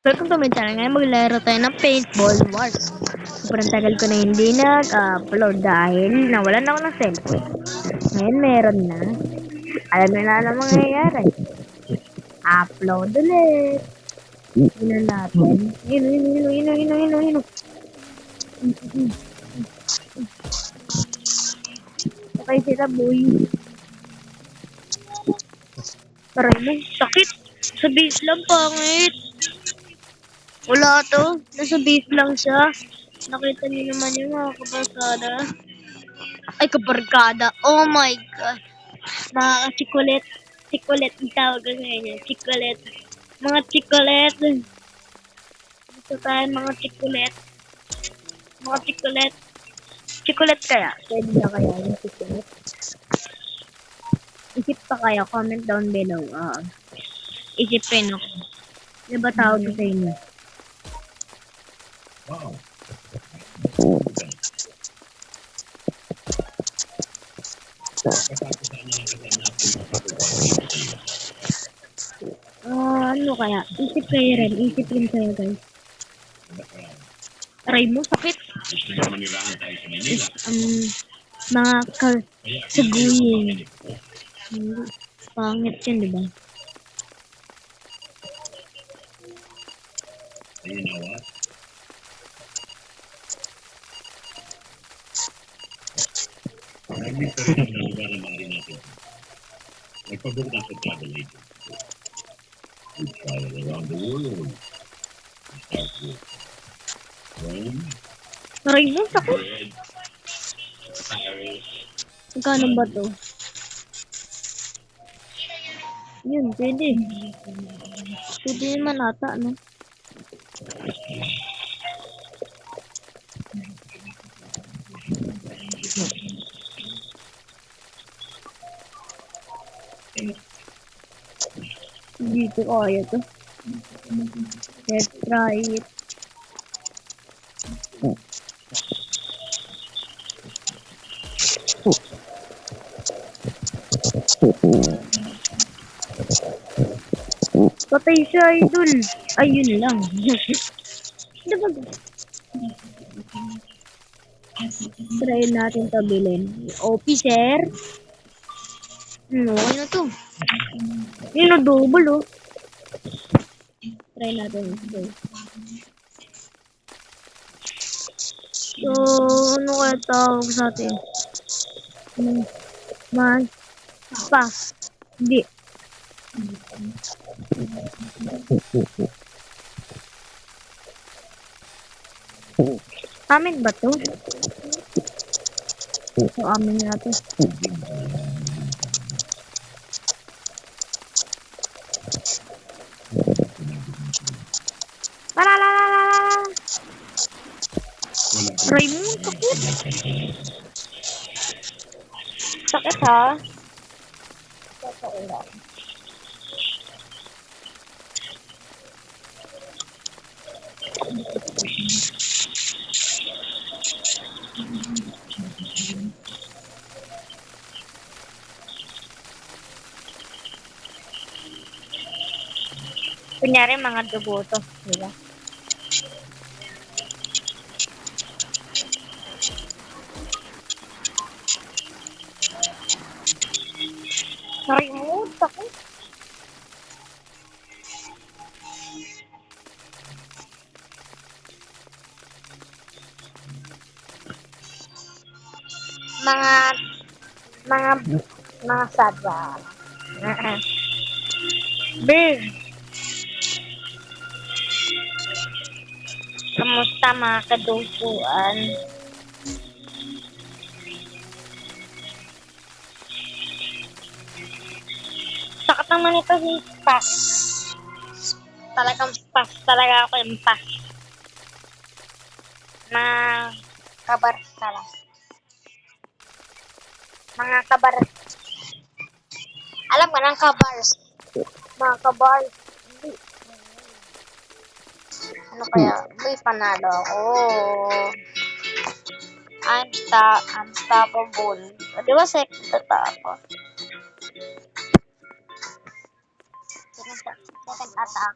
Welcome to my channel. Ngayon maglaro tayo ng Paintball Wars. Sobrang tagal ko na hindi nag-upload dahil nawalan ako ng cellphone. Ngayon meron na. Alam na na ang mangyayari. Upload ulit. Yun natin. Yun, yun, yun, yun, yun, yun, yun. Okay sila, boy. Mo, sakit. Sa base lang, pangit. Wala to. Nasa base lang siya. Nakita niyo naman yung mga kabarkada. Ay, kabarkada. Oh my God. Mga chikulet. Chikulet ang tawag ko sa inyo. Chikulet. Mga chikulet. Gusto tayo mga chikulet. Mga chikulet. Chikulet kaya? Pwede na kaya yung chikulet? Isip pa kayo. Comment down below. Ah. Isipin ako. Ano ba tawag ko sa inyo? Ah, ano kaya? Isip kayo rin. Isip rin kayo, guys. Try mo, sakit. Um, mga kasuguyin. Pangit yun, di ba? Ka rin ng lugar na maaari natin. Nagpabook na sa travel agent. We travel around the world. We start with Rome, sakit. Madrid, Paris, Magkano ba to? Yun, pwede. Pwede naman ata, no? Dito kaya to. Let's try it. Patay siya, idol. Ayun lang. diba? Try natin to bilhin. Officer. Ano, ano to? Yun double, oh. Try natin ito. So, ano kaya tawag sa atin? Man. Pass. Hindi. Amin ba to? So, amin natin. La la la la la la. wala ka. Raymond, sakit. Sakit ha? Sakit lang. Kunyari mga dugo to, mga sadwa. Big. Kamusta mga? Sakit naman ito yung pass. Talagang pass talaga ako yung pass. Mga kabar tala. Mga kabar. Alam ka ng kabars. Mga kabars. Ano kaya? May panalo ako. I'm sta unstoppable. O, di ba sa tatapos? Second attack.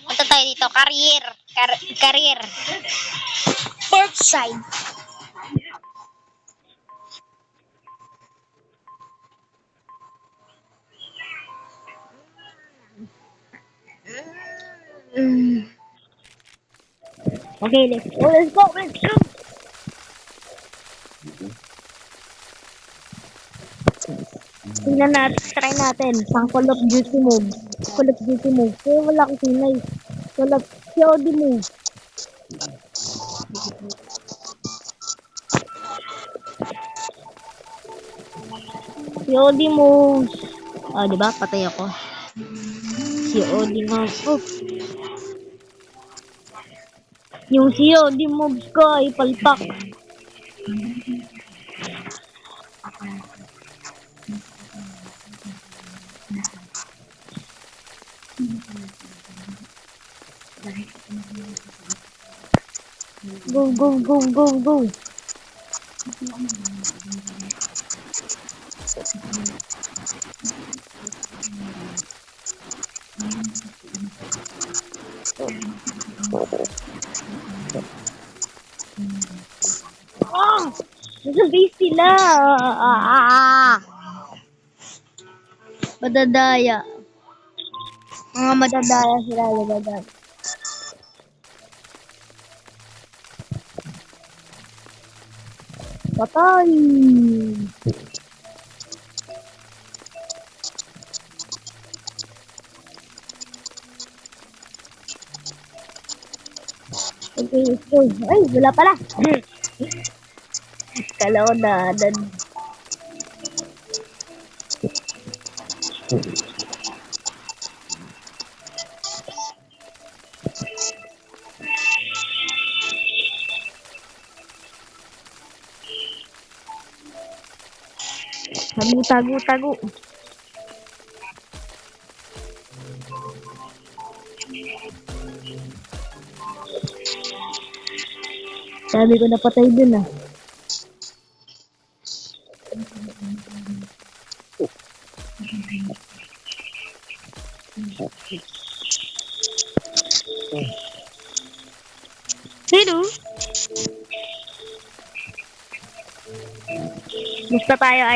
Punta tayo dito. Career. Car career. Port side. Mm. Okay, let's go, let's go, let's go. Tingnan natin, try natin. Pang Call of Duty move. Call of Duty move. Kaya wala akong sinay. Call of COD move. COD moves. Oh, di ba? Patay ako. COD moves. Oh. Yung COD moves ko ay palpak. Go, go, go, go, go. Ah! Nasa base sila. Ah. Madadaya. Mga madadaya sila. Madadaya. Patay! Okay. Ay, wala pala. Kala ko na, dan. Tago, tago, tago. Sabi ko napatay dun ah.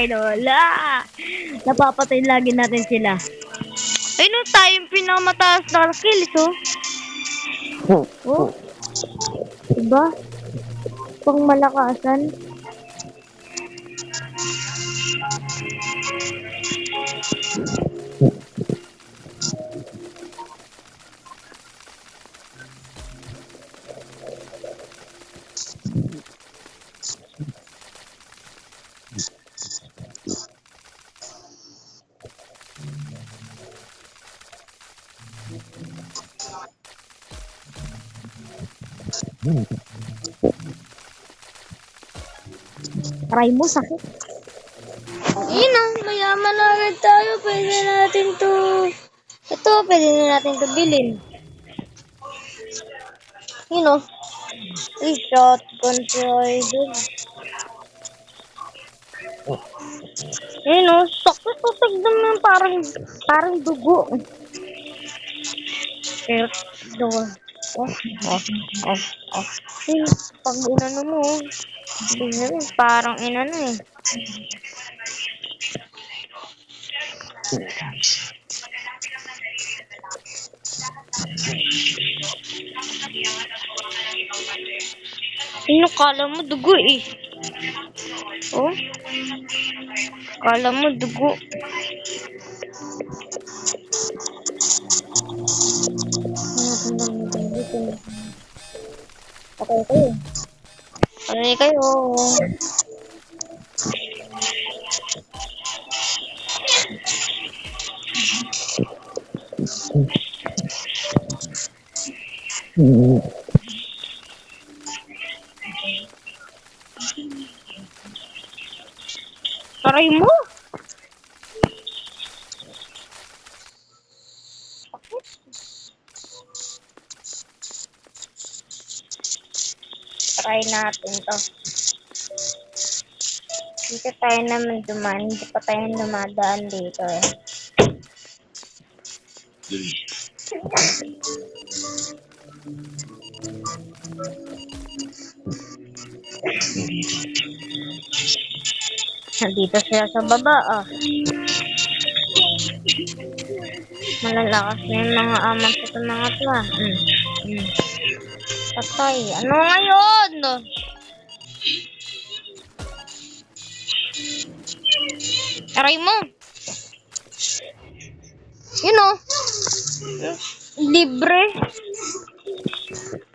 Idol? Ah! Napapatay lagi natin sila. Ay, no, tayo yung pinakamataas na kills, oh. Oh. Diba? Pang malakasan. Try mo, sakit. Yun na, mayaman na agad tayo. Pwede natin to... Ito, pwede na natin to bilhin. Yun o. Uy, shotgun si Idol. Ayun, oh. Sakit, sakit naman. Parang, parang dugo. Pero, dugo. Oh, oh, oh, oh. Uy, pag inano mo, mo, parang inano eh. Ano, kala mo dugo eh. Oh. Kala mo dugo. Patay kayo. Patay kayo. Taray mo. Try natin to. Dito tayo naman dumaan. Hindi pa tayo dumadaan dito eh. Nandito sila sa baba, ah. Malalakas na yung mga amat sa mga to. Mm. Mm. Patay. Ano ngayon? Aray mo. Yun o. Libre.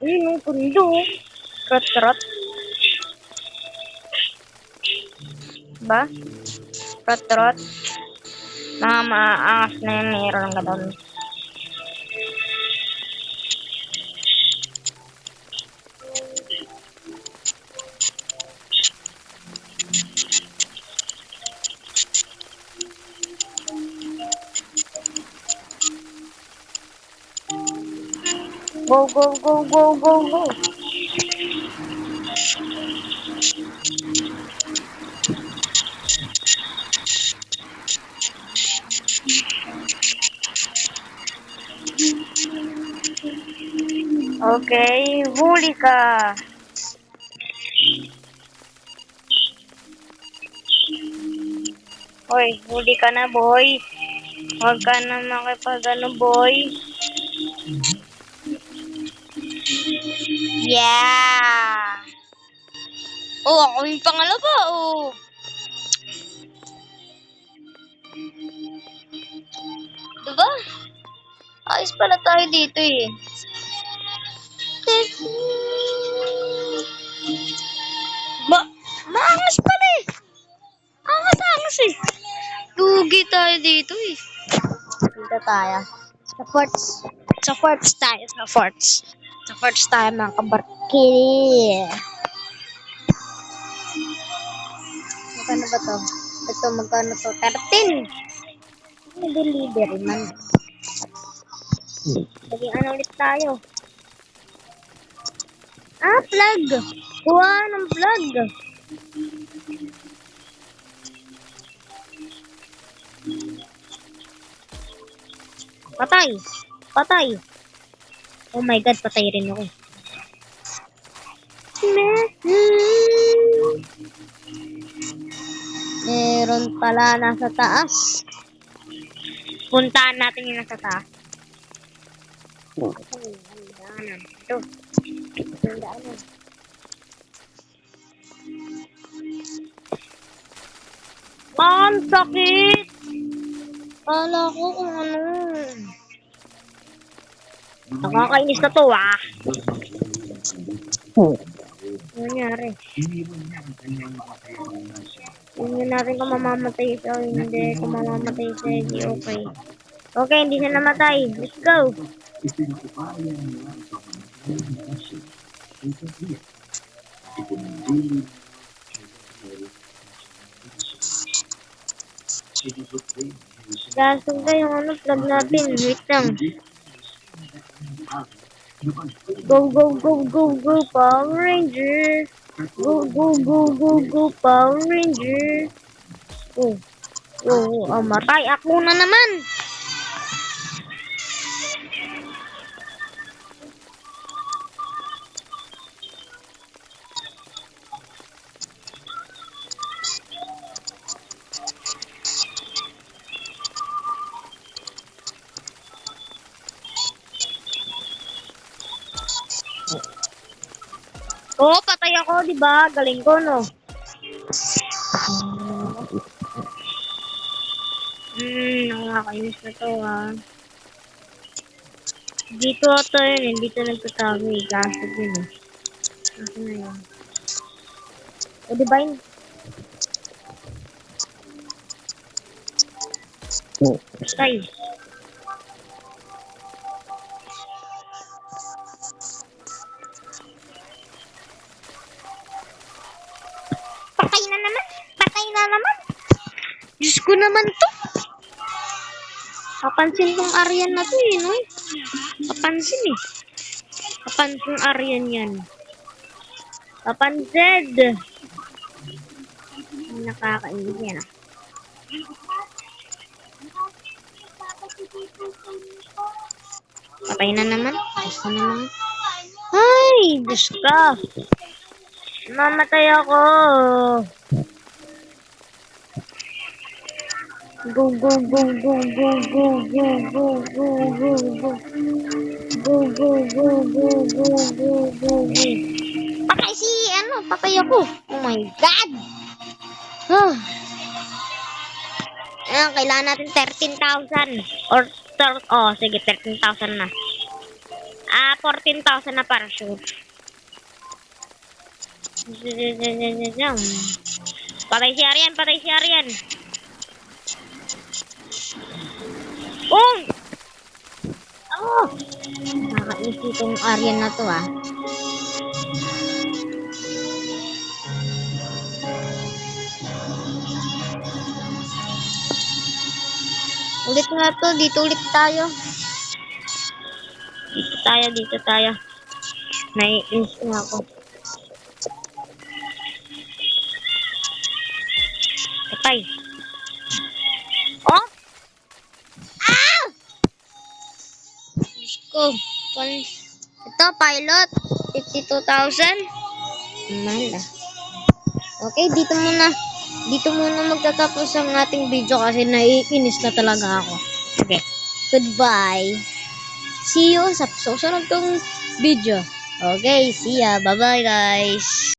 Yun o, kundo. Trot-trot. Ba? Trot-trot. Mga maaangas na yung meron ka doon. Go, go, go, go, go, go. Okay, huli ka. Hoy, huli ka na, boy. Huwag ka na makipag ano, boy. Yeah! Oh, ako yung pangalawa, oh. Diba? Ayos pala tayo dito, eh. Ba, maangas pala, eh. Angas-angas, eh. Lugi tayo dito, eh. Dito tayo. Sa forts. Sa forts tayo, sa forts. Sa forts tayo, mga kabarkili. Magkano ba to? Ito, magkano to? 13! Ano delivery man? Laging ano ulit tayo? Ah, plug! Kuha ng plug! Patay! Patay! Oh my god, patay rin ako. Meron pala nasa taas. Puntaan natin yung nasa taas. Ito. Daanan. Ang sakit! Kala ko kung ano. Nakakainis na to ah. Ano nangyari? Tingnan natin kung mamamatay siya o hindi. Kung mamamatay siya, hindi okay. Okay, hindi siya namatay. Let's go. Gasog na yung ano, plug natin. Wait lang. Go, go, go, go, go, Power Ranger. Go, go, go, go, go, Power Ranger. Oh. Oh, oh, matay ako na naman. Oo, oh, patay ako, di ba? Galing ko, no? Hmm, nakakainis na to, ha. Dito ito yun, eh. Dito nagtatago, eh. Gaso din, eh. Gaso na yun. O, di ba yun? Patay. Patay Diyos ko naman to! Kapansin tong Aryan na to eh, no? Kapansin eh. Kapansin Aryan yan. Kapansin! Nakakainis yan ah. Patay na naman. Gusto naman. Ay, Diyos ka. Mamatay ako. Go, go, go, go, go, go, go, go, go, go, go. Go, go, go, go, go, go, go, go. Patay si, ano, patay ako. Oh my God! Huh. Ayan, kailangan natin 13,000. Or, thir- oh, sige, 13,000 na. Ah, 14,000 na para sure. Patay si Arian, patay si Arian. Oh! Oh! Nakakainis itong Arian na to ah. Ulit nga to, dito ulit tayo. Dito tayo, dito tayo. Naiinis nga ako. Patay. Ko. Ito, pilot. 52,000. Mahal ah. Okay, dito muna. Dito muna magtatapos ang ating video kasi naiinis na talaga ako. Okay. Goodbye. See you sa susunod kong video. Okay, see ya. Bye-bye guys.